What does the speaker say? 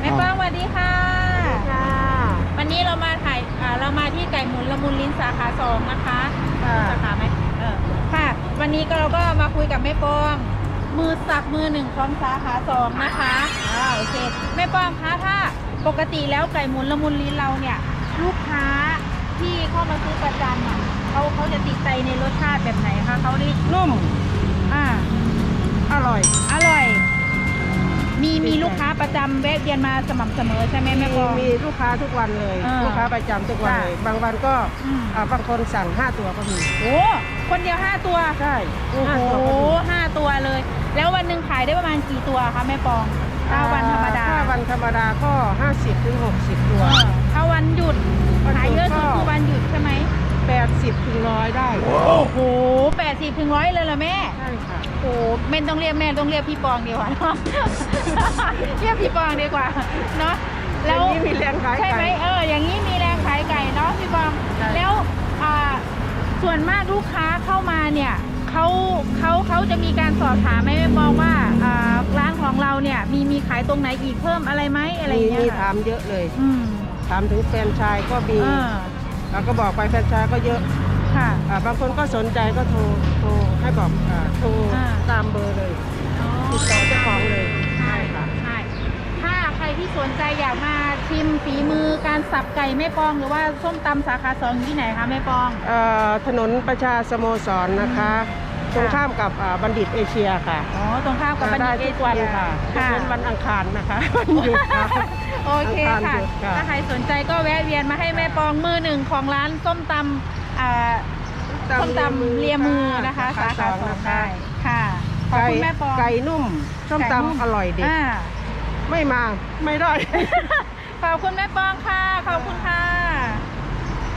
แม่ป้องสวัสดีค่ะค่ะวันนี้เรามาถ่ายอ่าเรามาที่ไก่หมุนละมุนลิ้นสาขาสองนะคะค่ะ สาขาไหมเออค่ะ วันนี้ก็เราก็มาคุยกับแม่ป้องมือสักมือหนึ่งของสาขาสองนะคะอ่าโอเคแม่ป้องคะถ้าปกติแล้วไก่หมุนละมุนลิ้นเราเนี่ย ลูกค้าที่เข้ามาซื้อประจำอะเขาเขาจะติดใจในรสชาติแบบไหนคะเขาได้นุ่ม ประจำแวะเวียนมาสม่ำเสมอใช่ไหมแม่ปมีองมีลูกค้าทุกวันเลย อ่าลูกค้าประจำทุกวันค่ะเลย บางวันก็อืม อ่าบางคนสั่ง 5 ตัวก็มีโอ้คนเดียวห้าตัวใช่โอ้ห้าโหตัวก็มีห้าตัวเลย แล้ววันหนึ่งขายได้ประมาณกี่ตัวคะแม่ปองถ้าวันธรรมดาถ้าวันธรรมดาก็ 50ถึง60 ตัว เออถ้าวันหยุดวันหยุดขายเยอะสุดก็ คือวันหยุดใช่ไหม80ถึงร้อยได้โอ้โหแปดสิบถึงร้อยเลยเหรอแม่ ใช่ค่ะ โอ้เม่นต้องเรียกแม่ต้องเรียกพี่ปองดีกว่าเนาะเรียกพี่ปองดีกว่าเนาะแล้วอย่างนี้มีแรงขายใช่ไหมไก่เออ อย่างนี้มีแรงขายไก่เนาะพี่ปองใช่ แล้วอ่าส่วนมากลูกค้าเข้ามาเนี่ยเขาเขาเขาจะมีการสอบถามไหมแม่ปองว่าอ่าร้านของเราเนี่ยมีมีขายตรงไหนอีกเพิ่มอะไรไหมอะไรอมีย่างเงี้มียถามเยอะเลย อืมถามถึงแฟรนไชายก็มีเออเราก็บอกไปแฟรนไชายก็เยอะ ค่ะ อ่าบางคนก็สนใจก็โทรโทรให้บอกอ่าโทรอ่า ตามเบอร์เลยติดต่อเจ้าของเลยใช่ค่ะ ใช่ถ้าใครที่สนใจอยากมาชิมฝีมือการสับไก่แม่ปองหรือว่าส้มตำสาขาสองอยู่ที่ไหนคะแม่ปอง เอ่อถนนประชาสโมสรนะคะตรงข้ามกับอ่าบัณฑิตเอเชียค่ะอ๋อ ตรงข้ามกับบัณฑิตเอได้ทุกเชีวันยค่ะยกค่ะเว้นวันอังคารนะคะวันหยุดค่ะ โอเคอังคารค่ะ หยุดค่ะ ถ้าใครสนใจก็แวะเวียนมาให้แม่ปองมือหนึ่งของร้านส้มตำ อ่าส้มตำเลียมือนะคะ สาขาสองนะคะได้ค่ะขอบไก่คุณแม่ปองไก่นุ่มส้มไก่นุ่มตำอร่อยเด็ดอ่าไม่มาไม่ได้ ขอบคุณแม่ปองค่ะ ขอบคุณค่ะ